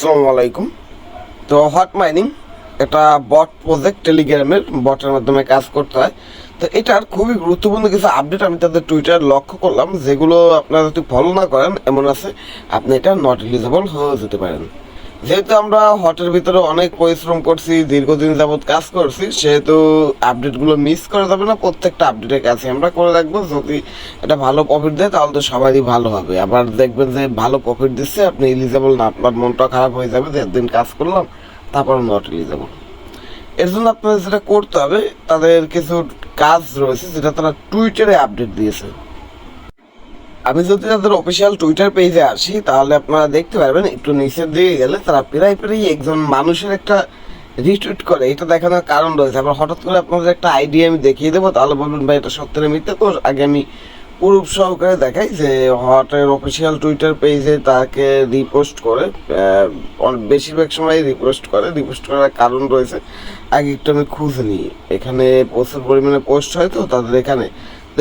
আসসালামু আলাইকুম। তো হট মাইনিং, এটা বট প্রজেক্ট টেলিগ্রামের বটের মাধ্যমে কাজ করতে হয়। তো এটার খুবই গুরুত্বপূর্ণ কিছু আপডেট আমি তাদের টুইটার লক্ষ্য করলাম। যেগুলো আপনারা যদি ফলো না করেন, এমন আছে, আপনি এটা নট এলিজেবল হয়ে যেতে পারেন। যেহেতু আমরা হটের ভিতরে অনেক পরিশ্রম করছি, দীর্ঘদিন যাবৎ কাজ করছি, সেহেতু আপডেটগুলো মিস করা যাবে না, প্রত্যেকটা আপডেটের কাছে আমরা করে রাখব। যদি এটা ভালো প্রফিট দেয়, তাহলে তো সবারই ভালো হবে। আবার দেখবেন যে ভালো প্রফিট দিচ্ছে, আপনি এলিজেবল না, আপনার মনটা খারাপ হয়ে যাবে যে একদিন কাজ করলাম, তারপর নট এলিজেবল এর জন্য আপনাদের যেটা করতে হবে, তাদের কিছু কাজ রয়েছে, যেটা তারা টুইটারে আপডেট দিয়েছে। আমি যদি তাদের অফিসিয়াল টুইটার পেজে আসি, তাহলে আপনারা দেখতে পারবেন, একটু নিচের দিকে গেলে তারা প্রায় প্রায় একজন মানুষের একটা রিটুইট করে। এটা দেখানোর কারণ রয়েছে। আবার হঠাৎ করে আপনাদের একটা আইডিয়া আমি দেখিয়ে দেবো, তাহলে বলবেন, ভাই, এটা সত্যের মিথ্যে? তো আগে আমি প্রুফ সহকারে দেখাই যে হটের অফিসিয়াল টুইটার পেজে তাকে রিপোস্ট করে বেশিরভাগ সময় রিপোস্ট করে। রিপোস্ট করার কারণ রয়েছে, আগে একটু আমি খুঁজে নিই। এখানে প্রচুর পরিমাণে পোস্ট হয় তো, তাদের এখানে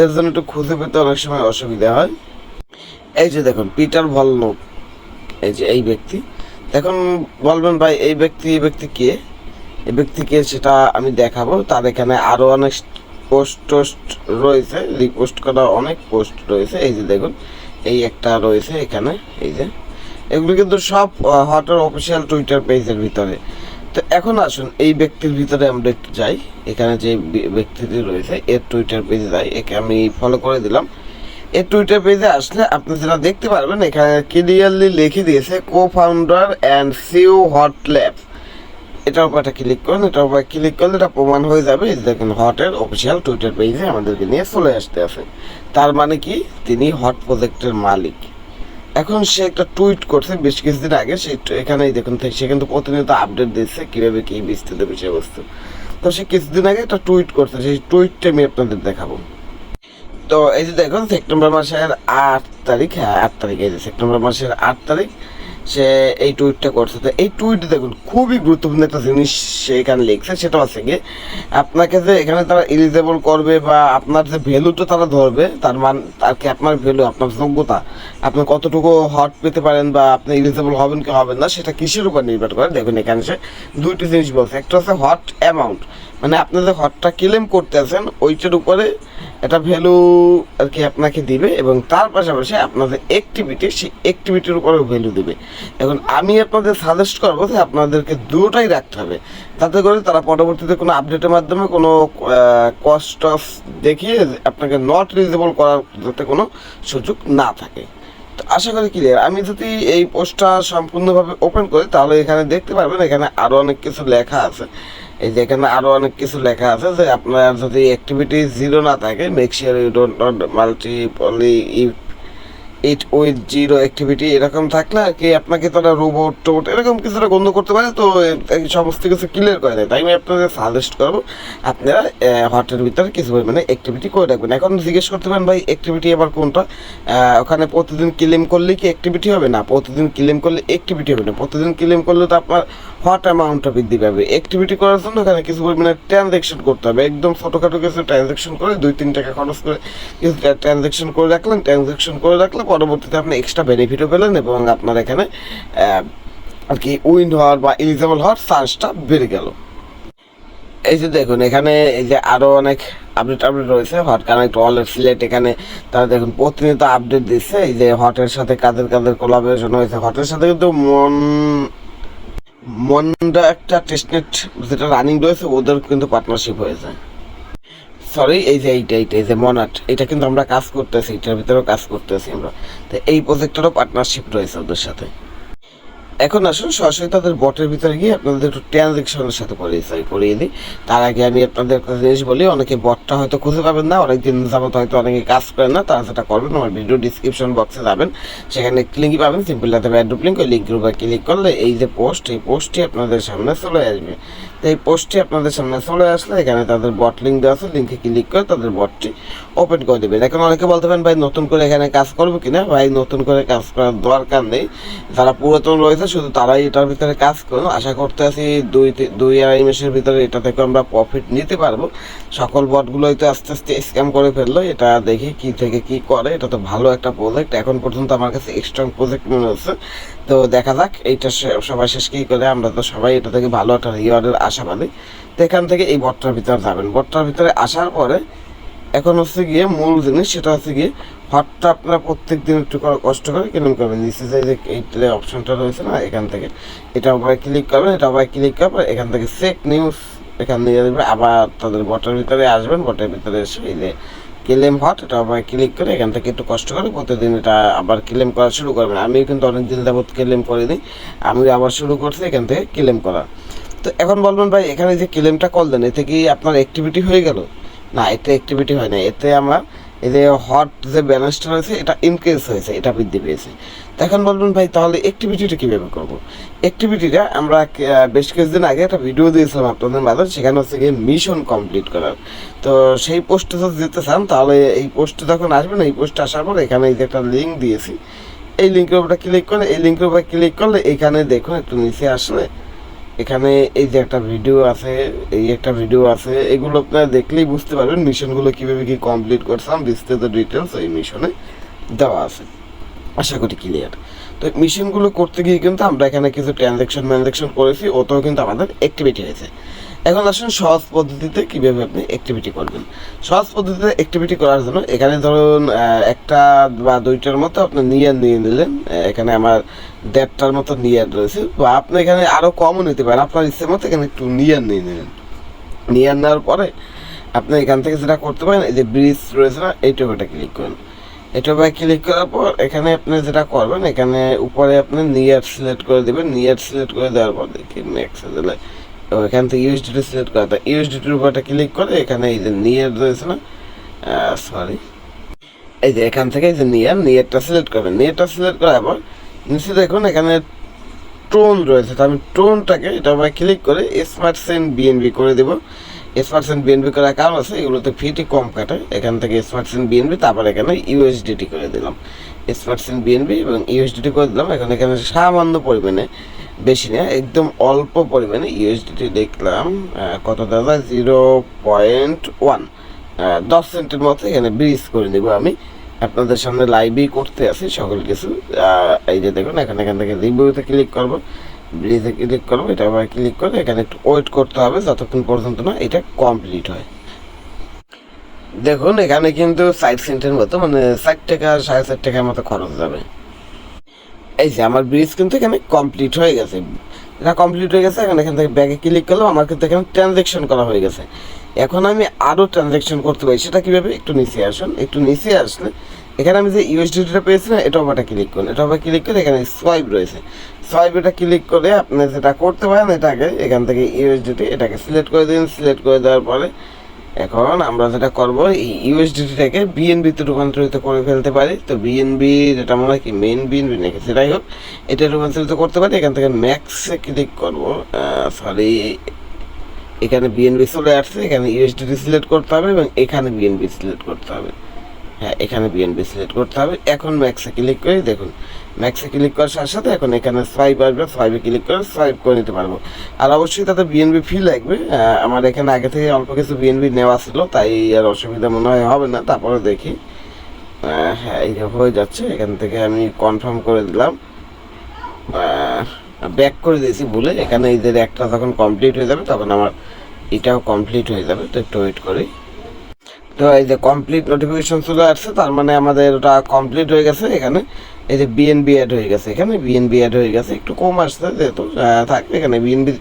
এর জন্য একটু খুঁজে পেতে অনেক সময় অসুবিধা হয়। এই যে দেখুন, পিটার ভলনো এই যে এই ব্যক্তি। এখন বলবেন ভাই, এই ব্যক্তি এই ব্যক্তি কে? এই ব্যক্তি কে সেটা আমি দেখাবো। তার এখানে আরও অনেক পোস্ট টোস্ট রয়েছে, রিপোস্ট করা অনেক পোস্ট রয়েছে। এই যে দেখুন, এই একটা রয়েছে এখানে, এই যে। এগুলো কিন্তু সব হটের অফিসিয়াল টুইটার পেজের ভিতরে। তো এখন আসুন, এই ব্যক্তির ভিতরে আমরা একটু যাই। এখানে যে ব্যক্তিটি রয়েছে, এর টুইটার পেজে যাই। একে আমি ফলো করে দিলাম। এই টুইটার পেজে আসলে আপনি যেটা দেখতে পারবেন, এখানে ক্লিয়ারলি লিখে দিয়েছে co founder and CEO hot lab এটার উপর একটা ক্লিক করুন, এটার উপর ক্লিক করলে এটা প্রমাণ হয়ে যাবে। দেখেন হটের অফিসিয়াল টুইটার পেজে আমাদেরকে নিয়ে চলে আসতে আছে। তার মানে কি? তিনি হট প্রজেক্টের মালিক। এখন সে একটা টুইট করছে বেশ কিছুদিন আগে, সে এখানেই দেখুন সে কিন্তু প্রতিনিয়ত আপডেট দিচ্ছে, কীভাবে কী বিস্তৃত বিষয়বস্তু। তো সে কিছুদিন আগে একটা টুইট করছে, সেই টুইটটা আমি আপনাদের দেখাবো। তো এই যে দেখুন, সেপ্টেম্বর মাসের আট তারিখ হ্যাঁ আট তারিখ, এই যে সেপ্টেম্বর মাসের আট তারিখ, সে এই টুইটটা করছে। তো এই টুইট দেখুন, খুবই গুরুত্বপূর্ণ একটা জিনিস সে এখানে লিখছে, সেটা হচ্ছে গিয়ে আপনাকে যে এখানে তারা এলিজেবল করবে বা আপনার যে ভ্যালুটা তারা ধরবে, তার মান আর কি আপনার ভ্যালু আপনার যোগ্যতা আপনি কতটুকু হট পেতে পারেন বা আপনি এলিজেবল হবেন কি হবেন না, সেটা কিসের উপর নির্ভর করে, দেখুন এখানে সে দুইটি জিনিস বলছে। একটা হচ্ছে হট অ্যামাউন্ট মানে আপনি যে হটটা ক্লেম করতে আছেন ওইটার উপরে একটা ভ্যালু আর কি আপনাকে দিবে এবং তার পাশাপাশি আপনাদের অ্যাক্টিভিটি সেই অ্যাক্টিভিটির উপরেও ভ্যালু দিবে। এখন আমি আপনাদের সাজেস্ট করব যে আপনাদেরকে দুটোই রাখতে হবে। তাতে করে তারা পরবর্তীতে কোনো আপডেটের মাধ্যমে কোনো কস্ট অফ দেখিয়ে আপনাকে নট রিজেবল করার যাতে কোনো সুযোগ না থাকে। তো আশা করি ক্লিয়ার আমি যদি এই পোস্টটা সম্পূর্ণভাবে ওপেন করি, তাহলে এখানে দেখতে পারবেন এখানে আরও অনেক কিছু লেখা আছে। এই যে এখানে আরও অনেক কিছু লেখা আছে যে আপনার যদি অ্যাক্টিভিটি জিরো না থাকে make sure you don't not multiply it with zero activity এরকম থাকলে আর কি আপনাকে তারা রোবট টোবট এরকম কিছুটা গন্ধ করতে পারে, তো সমস্ত কিছু ক্লিয়ার করে দেয়। তাই আমি আপনাদের সাজেস্ট করব, আপনারা হটের ভিতরে কিছু পরিমাণে অ্যাক্টিভিটি করে রাখবেন। এখন জিজ্ঞেস করতে পারেন, ভাই অ্যাক্টিভিটি এবার কোনটা? ওখানে প্রতিদিন ক্লেম করলে কি অ্যাক্টিভিটি হবে? না, প্রতিদিন ক্লেম করলে অ্যাক্টিভিটি হবে না। প্রতিদিন ক্লেম করলে তো আপনার হট অ্যামাউন্টটা বৃদ্ধি পাবে? অ্যাক্টিভিটি করার জন্য ওখানে কিছু পরিমাণে ট্রানজ্যাকশন করতে হবে। একদম ছোটোখাটো কিছু ট্রানজ্যাকশন করে, দুই, তিন টাকা খরচ করে কিছু ট্রানজ্যাকশন করে রাখলেন ট্রানজ্যাকশন করে রাখলে পরবর্তীতে আপনি এক্সট্রা বেনিফিটও পেলেন এবং আপনার এখানে আর কি উইন হওয়ার বা এলিজেবল হওয়ার চান্সটা বেড়ে গেল। এই যে দেখুন, এখানে এই যে আরও অনেক আপডেট আপডেট রয়েছে। হট কানেক্ট ওয়ালেট সিলেট এখানে তারা দেখুন প্রতিনিয়ত আপডেট দিচ্ছে। এই যে হটের সাথে কাদের কাদের কোলাবোরেশন হয়েছে। হটের সাথে কিন্তু মন, মনটা একটা টেস্টনেট যেটা রানিং রয়েছে, ওদের কিন্তু পার্টনারশিপ হয়েছে। সরি এই যে এইটা এইটা, এই যে মনাট এটা কিন্তু আমরা কাজ করতেছি, এটার ভিতরেও কাজ করতেছি আমরা। তো এই প্রজেক্টেরও পার্টনারশিপ রয়েছে ওদের সাথে। এখন আসুন, সরাসরি তাদের বটের ভিতরে গিয়ে আপনাদের একটু ট্রানজেকশনের সাথে পরিচয় করিয়ে দিই। তার আগে আমি আপনাদের একটা জিনিস বলি, অনেকে বটটা হয়তো খুঁজে পাবেন না, অনেকদিন যাবত হয়তো অনেকে কাজ করেন না, তারা সেটা করবেন, আমার ভিডিও ডিসক্রিপশন বক্সে যাবেন। সেখানে লিঙ্কই পাবেন সিম্পল হাতে অ্যাড্রুপ লিঙ্ক ওই লিঙ্কের উপর ক্লিক করলে এই যে পোস্ট এই পোস্টটি আপনাদের সামনে চলে আসবে। এই পোস্টটি আপনাদের সামনে চলে আসলে, এখানে তাদের বট লিঙ্ক দেওয়া আছে লিঙ্কে ক্লিক করে তাদের বটটি ওপেন করে দেবেন। এখন অনেকে বলতে পারেন, ভাই, নতুন করে এখানে কাজ করব কিনা? ভাই, নতুন করে কাজ করার দরকার নেই। যারা পুরাতন রয়েছে, শুধু তারাই এটার ভিতরে কাজ করুন। আশা করতে আছি দুই দুই আড়াই মাসের ভিতরে এটা থেকে আমরা প্রফিট নিতে পারব। সকল বটগুলোই তো আস্তে আস্তে স্ক্যাম করে ফেলল। এটা দেখি কি থেকে কি করে। এটা তো ভালো একটা প্রজেক্ট এখন পর্যন্ত আমার কাছে স্ট্রং প্রজেক্ট মনে হচ্ছে। তো দেখা যাক, এইটা সবাই শেষ কি করে, আমরা তো সবাই এটা থেকে ভালো একটা রিওয়ার্ডের আশাবাদী তো এখান থেকে এই বটটার ভিতরে যাবেন। বটটার ভিতরে আসার পরে এখন হচ্ছে গিয়ে মূল জিনিস সেটা হচ্ছে গিয়ে হটটা আপনারা প্রত্যেক দিন একটু কষ্ট করে কিরম করবেন। নিচে যে যে এই অপশনটা রয়েছে না, এখান থেকে। এটা আবার ক্লিক করবেন, এটা আবার ক্লিক করবেন এখান থেকে সেক নিউজ এখান দেবে। আবার তাদের বটের ভিতরে আসবেন, বটের ভিতরে এসে ক্লেম হট এটা আবার ক্লিক করে এখান থেকে একটু কষ্ট করে প্রতিদিন এটা আবার ক্লেম করা শুরু করবেন। আমি কিন্তু অনেক দিন যাবত ক্লেম করিনি, আমি আবার শুরু করছি এখান থেকে ক্লেম করা তো এখন বলবেন ভাই, এখানে যে ক্লেমটা করলেন, এতে কি আপনার অ্যাক্টিভিটি হয়ে গেল? না, এতে অ্যাক্টিভিটি হয় না এতে আমার এই যে হট যে ব্যালেন্সটা রয়েছে, এটা ইনক্রিজ হয়েছে, এটা বৃদ্ধি পেয়েছে। এখন বলবেন ভাই, তাহলে অ্যাক্টিভিটিটা কীভাবে করব? অ্যাক্টিভিটিটা আমরা বেশ কিছুদিন আগে একটা ভিডিও দিয়েছিলাম আপনাদের মাঝে, সেখানে হচ্ছে গিয়ে মিশন কমপ্লিট করার। তো সেই পোস্টে যদি যেতে চান, তাহলে এই পোস্টে যখন আসবেন এই পোস্টে আসার পর এখানে এই যে একটা লিঙ্ক দিয়েছি, এই লিঙ্কের উপরে ক্লিক করলে, এই লিঙ্কের উপরে ক্লিক করলে এখানে দেখুন, একটু নিচে আসলে এখানে এই যে একটা ভিডিও আছে, এই একটা ভিডিও আছে, এগুলো আপনারা দেখলেই বুঝতে পারবেন মিশনগুলো কীভাবে কি কমপ্লিট করছিলাম বিস্তারিত ডিটেলস এই মিশনে দেওয়া আছে। আশা করি ক্লিয়ার তো মেশিনগুলো করতে গিয়ে কিন্তু আমরা এখানে কিছু ট্রানজ্যাকশন ম্যানজ্যাকশন করেছি, ওতেও কিন্তু আমাদের অ্যাক্টিভিটি হয়েছে। এখন আসুন সহজ পদ্ধতিতে কীভাবে আপনি অ্যাক্টিভিটি করবেন। সহজ পদ্ধতিতে অ্যাক্টিভিটি করার জন্য এখানে ধরুন একটা বা দুইটার মতো আপনি নিয়ার নিয়ে নিলেন। এখানে আমার দেড়টার মতো নিয়ার রয়েছে। বা আপনি এখানে আরও কমও নিতে পারেন। আপনার ইচ্ছে মতো এখানে একটু নিয়ার নিয়ে নিলেন। নিয়ার নেওয়ার পরে আপনি এখান থেকে যেটা করতে পারেন, এই যে ব্রিজ রয়েছে না এইটা ওটা ক্লিক করেন। এটা ভাই ক্লিক করার পর এখানে আপনি যেটা করবেন, এখানে উপরে আপনি নিয়ার সিলেক্ট করে দেবেন নিয়ার সিলেক্ট করে দেওয়ার পর দেখি নেক্সট দিলে এখান থেকে ইউএসডিটি সিলেক্ট করা ইউএসডিটির উপরটা ক্লিক করে এখানে এই যে নিয়ার রয়েছে না সরি এই যে এখান থেকে এই যে নিয়ার নিয়ারটা সিলেক্ট করবেন। নিয়ারটা সিলেক্ট করার পর নিচে দেখুন এখানে টোন রয়েছে। তো আমি টোনটাকে এটা আবার ক্লিক করে স্মার্ট সেন্ট বিএনবি করে দেবো। স্মার্ট সেন্ট বিএনবি করার কারণ আছে, এগুলোতে ফিটি কম কাটে। এখান থেকে স্মার্ট সেন্ট বিএনবি তারপর এখানে ইউএসডিটি করে দিলাম। স্মার্ট সেন্ট বিএনবি এবং ইউএসডিটি করে দিলাম, এখন এখানে সামান্য পরিমাণে বেশি না একদম অল্প পরিমাণে ইউএসডিটি দেখলাম কত দাদা? জিরো পয়েন্ট ওয়ান দশ সেন্টের মতো এখানে ব্রিজ করে দেবো আমি। আপনাদের সামনে লাইভই করতে আছি সকল কিছু। এই যে দেখুন, এখানে এখান থেকে রিভিউতে ক্লিক করব। ব্রিজে ক্লিক করব এটা আবার ক্লিক করে, এখানে একটু ওয়েট করতে হবে যতক্ষণ পর্যন্ত না এটা কমপ্লিট হয়। দেখুন, এখানে কিন্তু ষাট সেন্টের মতো মানে ষাট টাকা, সাড়ে ষাট টাকার মতো খরচ যাবে। এই যে, আমার ব্রিজ কিন্তু এখানে কমপ্লিট হয়ে গেছে। এটা কমপ্লিট হয়ে গেছে, এখন এখান থেকে ব্যাগে ক্লিক করলাম, আমার কিন্তু এখানে ট্রানজ্যাকশন করা হয়ে গেছে। এখন আমি আরও ট্রানজ্যাকশন করতে পারি, সেটা কীভাবে? একটু নিচে আসুন, একটু নিচে আসলে এখানে আমি যে ইউএসডিটা পেয়েছি না, এটা আবার ক্লিক করুন। এটা আবার ক্লিক করে এখানে সোয়াইপ রয়েছে। সোয়াইপ এটা ক্লিক করে আপনি যেটা করতে পারেন এটাকে এখান থেকে ইউএসডিটি এটাকে সিলেক্ট করে দিন। সিলেক্ট করে দেওয়ার পরে এখন আমরা যেটা করব, এই ইউএসডিটিটাকে বিএনবিতে রূপান্তরিত করে ফেলতে পারি। তো বিএনবি যেটা মনে হয় কি মেন বিএনবি নাকি, সেটাই হোক, এটা রূপান্তরিত করতে পারি। এখান থেকে ম্যাক্সে ক্লিক করব। সরি এখানে বিএনবি চলে আসছে। এখানে ইউএসডিটি সিলেক্ট করতে হবে এবং এখানে বিএনবি সিলেক্ট করতে হবে। হ্যাঁ এখানে বিএনবি সিলেক্ট করতে হবে। এখন ম্যাক্সে ক্লিক করে দেখুন। ম্যাক্সে ক্লিক করার সাথে সাথে এখন এখানে সোয়াইপ আসবে। সোয়াইপে ক্লিক করে সোয়াইপ করে নিতে পারব। আর অবশ্যই তাতে বিএনবি ফি লাগবে। আমার এখানে আগে থেকে অল্প কিছু বিএনবি নেওয়া ছিল, তাই আর অসুবিধা মনে হয় হবে না। তারপরে দেখি। হ্যাঁ এই হয়ে যাচ্ছে। এখান থেকে আমি কনফার্ম করে দিলাম। ব্যাক করে দিয়েছি ভুলে। এখানে এদের একটা যখন কমপ্লিট হয়ে যাবে, তখন আমার এটাও কমপ্লিট হয়ে যাবে। তো একটু ওয়েট করি। তো এই যে কমপ্লিট নোটিফিকেশন চলে আসছে, তার মানে আমাদের ওটা কমপ্লিট হয়ে গেছে এখানে। এই যে বিএনবি অ্যাড হয়ে গেছে এখানে বিএনবি অ্যাড হয়ে গেছে, একটু কম আসছে যেহেতু থাকবে এখানে বিএনবি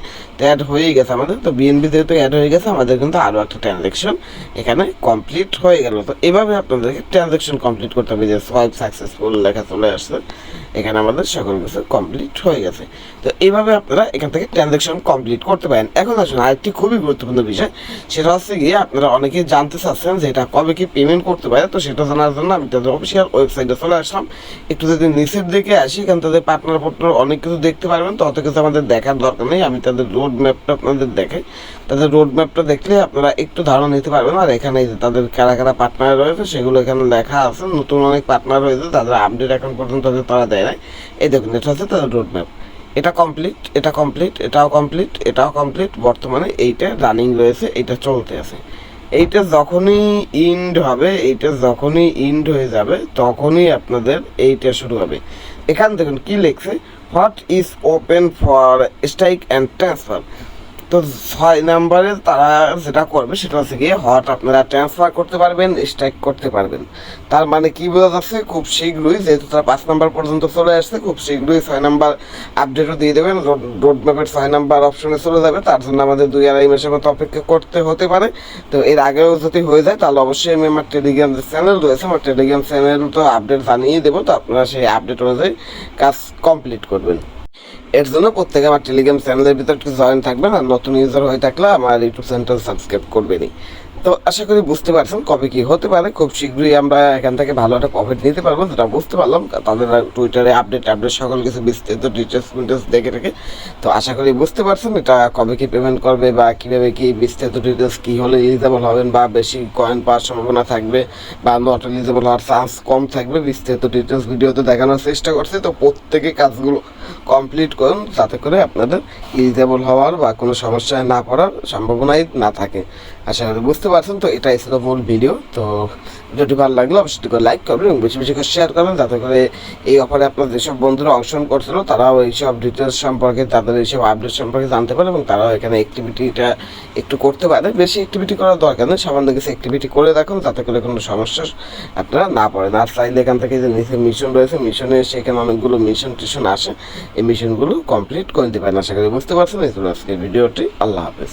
অ্যাড হয়েই গেছে আমাদের, তো বিএনবি যেহেতু অ্যাড হয়ে গেছে, আমাদের কিন্তু আরও একটা ট্রানজ্যাকশন এখানে কমপ্লিট হয়ে গেল। তো এভাবে আপনাদেরকে ট্রানজ্যাকশন কমপ্লিট করতে হবে, যে সোয়াইপ সাকসেসফুল লেখা চলে আসছে, এখানে আমাদের সকল কিছু কমপ্লিট হয়ে গেছে। তো এইভাবে আপনারা এখান থেকে ট্রানজ্যাকশন কমপ্লিট করতে পারেন। এখন আসুন, আরেকটি খুবই গুরুত্বপূর্ণ বিষয়, সেটা হচ্ছে গিয়ে আপনারা অনেকেই জানতে চাচ্ছেন যে এটা কবে কি পেমেন্ট করতে পারে, তো সেটা জানার জন্য আমি তাদের অফিসিয়াল ওয়েবসাইটে চলে আসলাম। একটু যদি নিচের দিকে আসি এখান তাদের পার্টনার পার্টনার অনেক কিছু দেখতে পারবেন, তো অত কিছু আমাদের দেখার দরকার নেই। আমি তাদের রোড ম্যাপটা আপনাদের দেখাই। তাদের রোড ম্যাপটা দেখলে আপনারা একটু ধারণা নিতে পারবেন। আর এখানে যে তাদের কারা কারা পার্টনার রয়েছে, সেগুলো এখানে লেখা আছে। নতুন অনেক পার্টনার রয়েছে, তাদের আপডেট এখন পর্যন্ত তাদের তারা দেয় নাই। এই দেখুন, এটা হচ্ছে তাদের রোড ম্যাপ এটা কমপ্লিট এটা কমপ্লিট এটাও কমপ্লিট এটাও কমপ্লিট বর্তমানে এইটা রানিং রয়েছে এটা চলতে আছে। এইটা যখনই ইন্ড হবে, এইটা যখনই ইন্ড হয়ে যাবে, তখনই আপনাদের এইটা শুরু হবে। এখান দেখুন কি লিখছে what is open for strike and transfer তো ছয় নাম্বারে তারা যেটা করবে সেটা হচ্ছে গিয়ে হট আপনারা ট্রান্সফার করতে পারবেন স্ট্রাইক করতে পারবেন। তার মানে কি বোঝা যাচ্ছে, খুব শীঘ্রই, যেহেতু তারা পাঁচ নাম্বার পর্যন্ত চলে আসছে, খুব শীঘ্রই ছয় নাম্বার আপডেটও দিয়ে দেবেন রোড ম্যাপের ছয় নাম্বার অপশনে চলে যাবে। তার জন্য আমাদের দুই আড়াই মাসের মতো অপেক্ষা করতে হতে পারে। তো এর আগেও যদি হয়ে যায়, তাহলে অবশ্যই আমি আমার টেলিগ্রাম যে চ্যানেল রয়েছে, আমার টেলিগ্রাম চ্যানেল তো আপডেট জানিয়ে দেবো। তো আপনারা সেই আপডেট অনুযায়ী কাজ কমপ্লিট করবেন। এর জন্য প্রত্যেকে আমার টেলিগ্রাম চ্যানেলের ভিতরে একটু জয়েন থাকবেন আর নতুন ইউজার হয়ে থাকলে আমার ইউটিউব চ্যানেলটা সাবস্ক্রাইব করবেনই। তো আশা করি বুঝতে পারছেন কবে কি হতে পারে। খুব শীঘ্রই আমরা এখান থেকে ভালো একটা প্রফিট নিতে পারব যেটা বুঝতে পারলাম। তাদের টুইটারে আপডেট আপডেট সকল কিছু বিস্তারিত ডিটেলস মিটেলস দেখে রেখে। তো আশা করি বুঝতে পারছেন এটা কবে কি পেমেন্ট করবে বা কীভাবে কি বিস্তারিত ডিটেলস কী হলে এলিজেবল হবেন বা বেশি কয়েন পাওয়ার সম্ভাবনা থাকবে বা নট এলিজেবল হওয়ার চান্স কম থাকবে, বিস্তারিত ডিটেলস ভিডিওতে দেখানোর চেষ্টা করছে। তো প্রত্যেকে কাজগুলো কমপ্লিট করুন, যাতে করে আপনাদের ইলিজেবল হওয়ার বা কোনো সমস্যায় না পড়ার সম্ভাবনাই না থাকে। আশা করি বুঝতে পারছেন? তো এটাই ছিল মূল ভিডিও তো ভিডিওটি ভালো লাগলে অবশ্যই করে লাইক করবেন এবং বেশি বেশি করে শেয়ার করবেন, যাতে করে এই অফারে আপনার যেসব বন্ধুরা অংশগ্রহণ করছিল, তারাও এইসব ডিটেলস সম্পর্কে, তাদের এইসব আপডেট সম্পর্কে জানতে পারে এবং তারাও এখানে অ্যাক্টিভিটিটা একটু করতে পারে। বেশি অ্যাক্টিভিটি করার দরকার নেই, সামান্য কিছু অ্যাক্টিভিটি করে রাখুন, যাতে করে কোনো সমস্যা আপনারা না পড়েন আর চাইলে এখান থেকে যে নিচে মিশন রয়েছে মিশনে সেখানে অনেকগুলো মিশন টিশন আসে, এই মিশনগুলো কমপ্লিট করে দিতে পারেন আশা করি বুঝতে পারছেন, এই ছিল আজকে ভিডিওটি আল্লাহ হাফেজ।